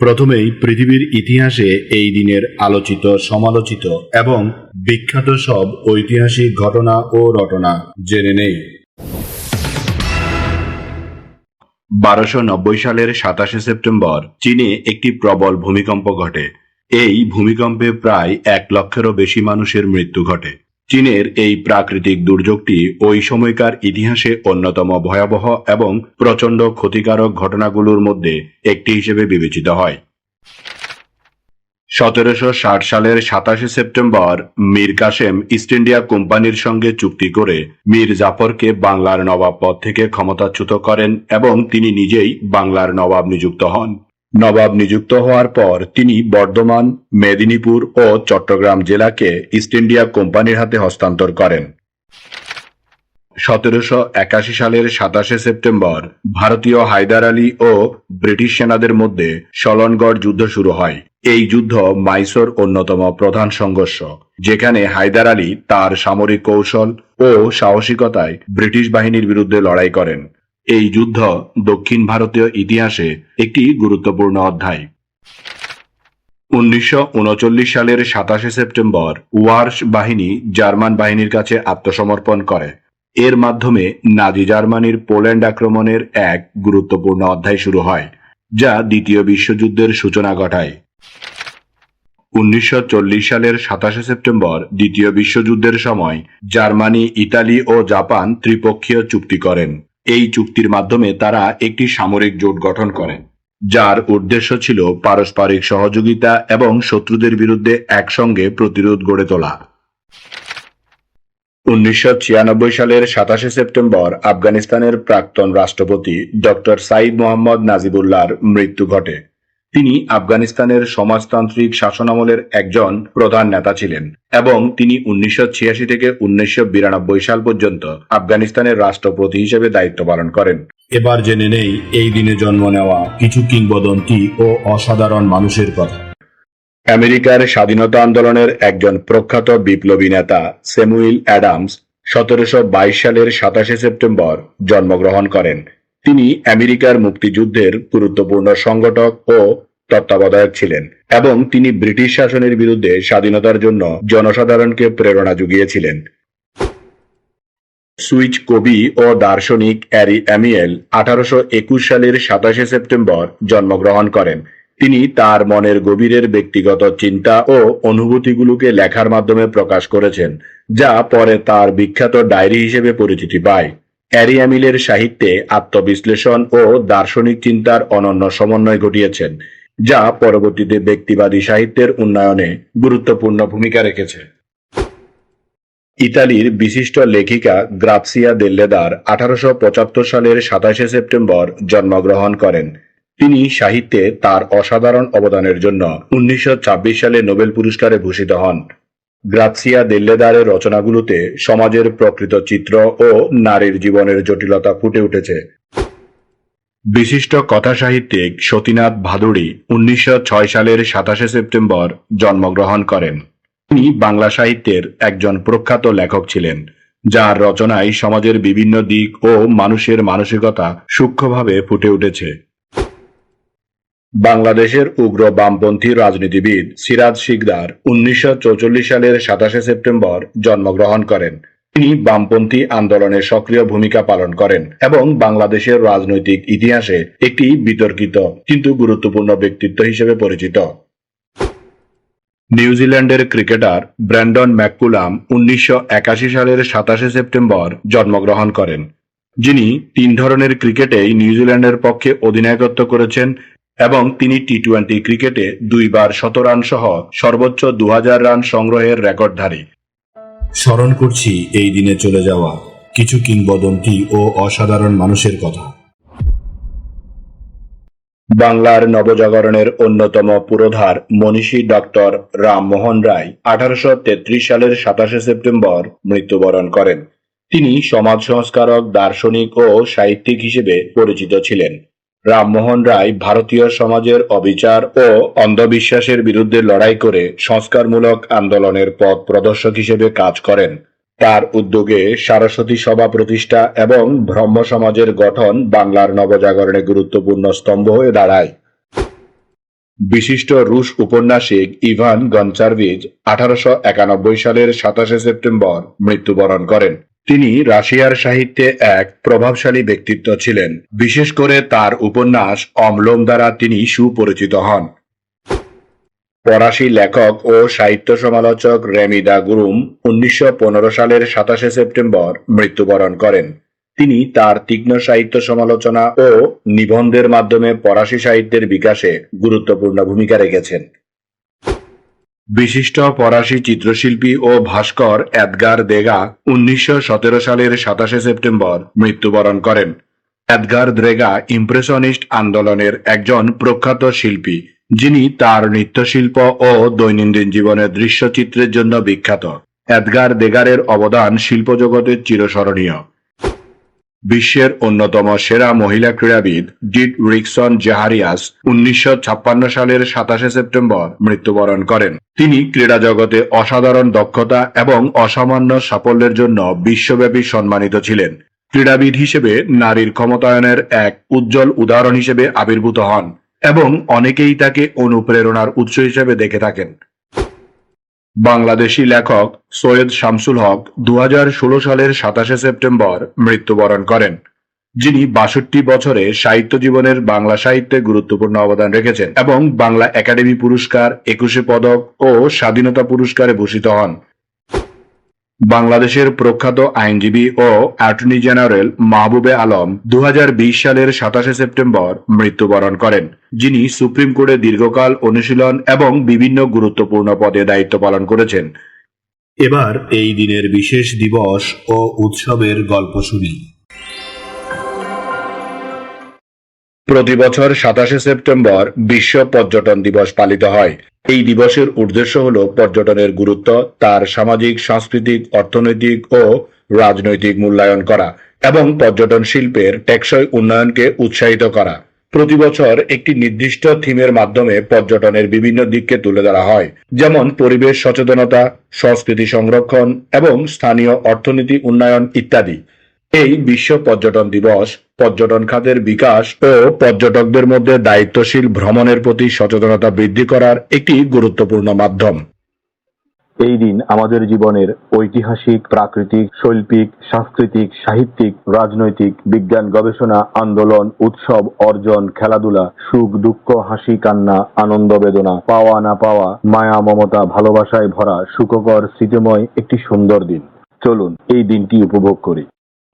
প্রথমেই পৃথিবীর ইতিহাসে এই দিনের আলোচিত, সমালোচিত এবং বিখ্যাত সব ঐতিহাসিক ঘটনা ও রটনা জেনে নেই। বারোশো নব্বই সালের সাতাশে সেপ্টেম্বর চীনে একটি প্রবল ভূমিকম্প ঘটে। এই ভূমিকম্পে প্রায় এক লক্ষেরও বেশি মানুষের মৃত্যু ঘটে। চীনের এই প্রাকৃতিক দুর্যোগটি ওই সময়কার ইতিহাসে অন্যতম ভয়াবহ এবং প্রচণ্ড ক্ষতিকারক ঘটনাগুলোর মধ্যে একটি হিসেবে বিবেচিত হয়। সতেরোশো ষাট সালের সাতাশে September Mir Kasem East India কোম্পানির সঙ্গে চুক্তি করে মীর জাফরকে বাংলার নবাব পদ থেকে ক্ষমতাচ্যুত করেন এবং তিনি নিজেই বাংলার নবাব নিযুক্ত হন। নবাব নিযুক্ত হওয়ার পর তিনি বর্ধমান, মেদিনীপুর ও চট্টগ্রাম জেলাকে ইস্ট ইন্ডিয়া কোম্পানির হাতে হস্তান্তর করেন। সতেরোশো একাশি সালের সাতাশে সেপ্টেম্বর ভারতীয় হায়দার আলী ও ব্রিটিশ সেনাদের মধ্যে সলনগড় যুদ্ধ শুরু হয়। এই যুদ্ধ মাইসোর অন্যতম প্রধান সংঘর্ষ, যেখানে হায়দার আলী তার সামরিক কৌশল ও সাহসিকতায় ব্রিটিশ বাহিনীর বিরুদ্ধে লড়াই করেন। এই যুদ্ধ দক্ষিণ ভারতীয় ইতিহাসে একটি গুরুত্বপূর্ণ অধ্যায়। উনিশশো উনচল্লিশ সালের সাতাশে সেপ্টেম্বর ওয়ার্স বাহিনী জার্মান বাহিনীর কাছে আত্মসমর্পণ করে। এর মাধ্যমে নাজি জার্মানির পোল্যান্ড আক্রমণের এক গুরুত্বপূর্ণ অধ্যায় শুরু হয়, যা দ্বিতীয় বিশ্বযুদ্ধের সূচনা ঘটায়। উনিশশো চল্লিশ সালের সাতাশে সেপ্টেম্বর দ্বিতীয় বিশ্বযুদ্ধের সময় জার্মানি, ইতালি ও জাপান ত্রিপক্ষীয় চুক্তি করেন। এই চুক্তির মাধ্যমে তারা একটি সামরিক জোট গঠন করেন যার উদ্দেশ্য ছিল পারস্পরিক সহযোগিতা এবং শত্রুদের বিরুদ্ধে একসঙ্গে প্রতিরোধ গড়ে তোলা। উনিশশো ছিয়ানব্বই সালের সাতাশে সেপ্টেম্বর আফগানিস্তানের প্রাক্তন রাষ্ট্রপতি ডক্টর সাইদ মোহাম্মদ নাজিবুল্লাহর মৃত্যু ঘটে। তিনি আফগানিস্তানের সমাজতান্ত্রিক শাসনামলের একজন প্রধান নেতা ছিলেন এবং তিনি উনিশশো থেকে উনিশশো সাল পর্যন্ত আফগানিস্তানের রাষ্ট্রপতি হিসেবে দায়িত্ব পালন করেন। এবার জেনে নেই এই দিনে জন্ম নেওয়া কিছু কিংবদন্তি ও অসাধারণ মানুষের কথা। আমেরিকার স্বাধীনতা আন্দোলনের একজন প্রখ্যাত বিপ্লবী নেতা স্যামুয়েল অ্যাডামস সতেরোশো বাইশ সালের সাতাশে সেপ্টেম্বর জন্মগ্রহণ করেন। তিনি আমেরিকার মুক্তিযুদ্ধের গুরুত্বপূর্ণ সংগঠক ও তত্ত্বাবধায়ক ছিলেন এবং তিনি ব্রিটিশ শাসনের বিরুদ্ধে স্বাধীনতার জন্য জনসাধারণকে প্রেরণা জুগিয়েছিলেন। সুইচ কবি ও দার্শনিক অ্যারি অ্যামিয়েল আঠারোশো একুশ সালের সাতাশে সেপ্টেম্বর জন্মগ্রহণ করেন। তিনি তার মনের গভীরের ব্যক্তিগত চিন্তা ও অনুভূতিগুলোকে লেখার মাধ্যমে প্রকাশ করেছেন, যা পরে তার বিখ্যাত ডায়েরি হিসেবে পরিচিতি পায়। অ্যারিয়ামিলের সাহিত্যে আত্মবিশ্লেষণ ও দার্শনিক চিন্তার অনন্য সমন্বয় ঘটিয়েছেন। যা পরবর্তীতে ব্যক্তিবাদী সাহিত্যের উন্নয়নে গুরুত্বপূর্ণ ভূমিকা রেখেছে। ইতালির বিশিষ্ট লেখিকা গ্রাপসিয়া দেল্লেদার আঠারোশো পঁচাত্তর সালের সাতাশে সেপ্টেম্বর জন্মগ্রহণ করেন। তিনি সাহিত্যে তার অসাধারণ অবদানের জন্য উনিশশো ছাব্বিশ সালে নোবেল পুরস্কারে ভূষিত হন। গ্রাৎসিয়া দেল্লেদারের রচনাগুলোতে সমাজের প্রকৃত চিত্র ও নারীর জীবনের জটিলতা ফুটে উঠেছে। বিশিষ্ট কথা সাহিত্যিক সতীনাথ ভাদুড়ী উনিশশো সালের সাতাশে সেপ্টেম্বর জন্মগ্রহণ করেন। তিনি বাংলা সাহিত্যের একজন প্রখ্যাত লেখক ছিলেন, যার রচনায় সমাজের বিভিন্ন দিক ও মানুষের মানসিকতা সূক্ষ্মভাবে ফুটে উঠেছে। বাংলাদেশের উগ্র বামপন্থী রাজনীতিবিদ সিরাজ শিকদার উনিশশো সালের সাতাশে সেপ্টেম্বর জন্মগ্রহণ করেন। তিনি বামপন্থী আন্দোলনে সক্রিয় ভূমিকা পালন করেন এবং বাংলাদেশের রাজনৈতিক ইতিহাসে একটি বিতর্কিত, কিন্তু গুরুত্বপূর্ণ ব্যক্তিত্ব হিসেবে পরিচিত। নিউজিল্যান্ডের ক্রিকেটার ব্র্যান্ডন ম্যাককুলাম উনিশশো একাশি সালের সাতাশে সেপ্টেম্বর জন্মগ্রহণ করেন, যিনি তিন ধরনের ক্রিকেটেই নিউজিল্যান্ডের পক্ষে অধিনায়কত্ব করেছেন এবং তিনি টি টোয়েন্টি ক্রিকেটে দুইবার শত রান সহ সর্বোচ্চ দু হাজার রান সংগ্রহের রেকর্ডধারী। স্মরণ করছি এই দিনে চলে যাওয়া কিছু কিংবদন্তি ও অসাধারণ মানুষের কথা। বাংলার নবজাগরণের অন্যতম পুরোধার মনীষী ডক্টর রামমোহন রায় আঠারোশো তেত্রিশ সালের সাতাশে সেপ্টেম্বর মৃত্যুবরণ করেন। তিনি সমাজ সংস্কারক, দার্শনিক ও সাহিত্যিক হিসেবে পরিচিত ছিলেন। রামমোহন রায় ভারতীয় সমাজের অবিচার ও অন্ধবিশ্বাসের বিরুদ্ধে লড়াই করে সংস্কারমূলক আন্দোলনের পথ প্রদর্শক হিসেবে কাজ করেন। তার উদ্যোগে সারস্বতী সভা প্রতিষ্ঠা এবং ব্রহ্ম সমাজের গঠন বাংলার নবজাগরণে গুরুত্বপূর্ণ স্তম্ভ হয়ে দাঁড়ায়। বিশিষ্ট রুশ উপন্যাসিক ইভান গনচারভিজ আঠারোশো একানব্বই সালের সাতাশে সেপ্টেম্বর মৃত্যুবরণ করেন। তিনি রাশিয়ার সাহিত্যে এক প্রভাবশালী ব্যক্তিত্ব ছিলেন। বিশেষ করে তার উপন্যাস অম্লম দ্বারা তিনি সুপরিচিত হন। ফরাসি লেখক ও সাহিত্য সমালোচক রেমিদা গুরুম উনিশশো পনেরো সালের সাতাশে সেপ্টেম্বর মৃত্যুবরণ করেন। তিনি তার তীক্ষ্ণ সাহিত্য সমালোচনা ও নিবন্ধের মাধ্যমে ফরাসি সাহিত্যের বিকাশে গুরুত্বপূর্ণ ভূমিকা রেখেছেন। বিশিষ্ট ফরাসি চিত্রশিল্পী ও ভাস্কর এদগার দেগা উনিশশো সতেরো সালের সাতাশে সেপ্টেম্বর মৃত্যুবরণ করেন। এদগার দ্রেগা ইমপ্রেশনিস্ট আন্দোলনের একজন প্রখ্যাত শিল্পী, যিনি তার নৃত্যশিল্প ও দৈনন্দিন জীবনের দৃশ্যচিত্রের জন্য বিখ্যাত। এদগার দেগারের অবদান শিল্পজগতের চিরস্মরণীয়। বিশ্বের অন্যতম সেরা মহিলা ক্রীড়াবিদ ডিট রিকসন জেহারিয়াস উনিশশো সালের সাতাশে সেপ্টেম্বর মৃত্যুবরণ করেন। তিনি ক্রীড়া জগতে অসাধারণ দক্ষতা এবং অসামান্য সাফল্যের জন্য বিশ্বব্যাপী সম্মানিত ছিলেন। ক্রীড়াবিদ হিসেবে নারীর ক্ষমতায়নের এক উজ্জ্বল উদাহরণ হিসেবে আবির্ভূত হন এবং অনেকেই তাকে অনুপ্রেরণার উৎস হিসেবে দেখে থাকেন। বাংলাদেশি লেখক সৈয়দ শামসুল হক দু হাজার ষোলো সালের সাতাশে সেপ্টেম্বর মৃত্যুবরণ করেন। যিনি বাষট্টি বছরে সাহিত্য জীবনের বাংলা সাহিত্যে গুরুত্বপূর্ণ অবদান রেখেছেন এবং বাংলা একাডেমি পুরস্কার, একুশে পদক ও স্বাধীনতা পুরস্কারে ভূষিত হন। বাংলাদেশের প্রখ্যাত আইনজীবী ও অ্যাটর্নি জেনারেল মাহবুবে আলম দু হাজার বিশ সালের সাতাশে সেপ্টেম্বর মৃত্যুবরণ করেন, যিনি সুপ্রিম কোর্টে দীর্ঘকাল অনুশীলন এবং বিভিন্ন গুরুত্বপূর্ণ পদে দায়িত্ব পালন করেছেন। এবার এই দিনের বিশেষ দিবস ও উৎসবের গল্প শুনি। প্রতি বছর সাতাশে সেপ্টেম্বর বিশ্ব পর্যটন দিবস পালিত হয়। এই দিবসের উদ্দেশ্য হল পর্যটনের গুরুত্ব, তার সামাজিক, সাংস্কৃতিক, অর্থনৈতিক ও রাজনৈতিক মূল্যায়ন করা এবং পর্যটন শিল্পের টেকসই উন্নয়নকে উৎসাহিত করা। প্রতি বছর একটি নির্দিষ্ট থিমের মাধ্যমে পর্যটনের বিভিন্ন দিককে তুলে ধরা হয়, যেমন পরিবেশ সচেতনতা, সংস্কৃতি সংরক্ষণ এবং স্থানীয় অর্থনীতি উন্নয়ন ইত্যাদি। এই বিশ্ব পর্যটন দিবস পর্যটন খাতের বিকাশ ও পর্যটকদের মধ্যে দায়িত্বশীল ভ্রমণের প্রতি সচেতনতা বৃদ্ধি করার একটি গুরুত্বপূর্ণ মাধ্যম। এই দিন আমাদের জীবনের ঐতিহাসিক, প্রাকৃতিক, শৈল্পিক, সাংস্কৃতিক, সাহিত্যিক, রাজনৈতিক, বিজ্ঞান, গবেষণা, আন্দোলন, উৎসব, অর্জন, খেলাধুলা, সুখ, দুঃখ, হাসি, কান্না, আনন্দ, বেদনা, পাওয়া, না পাওয়া, মায়া, মমতা, ভালোবাসায় ভরা, সুখকর, স্মৃতিময় একটি সুন্দর দিন। চলুন এই দিনটি উপভোগ করি।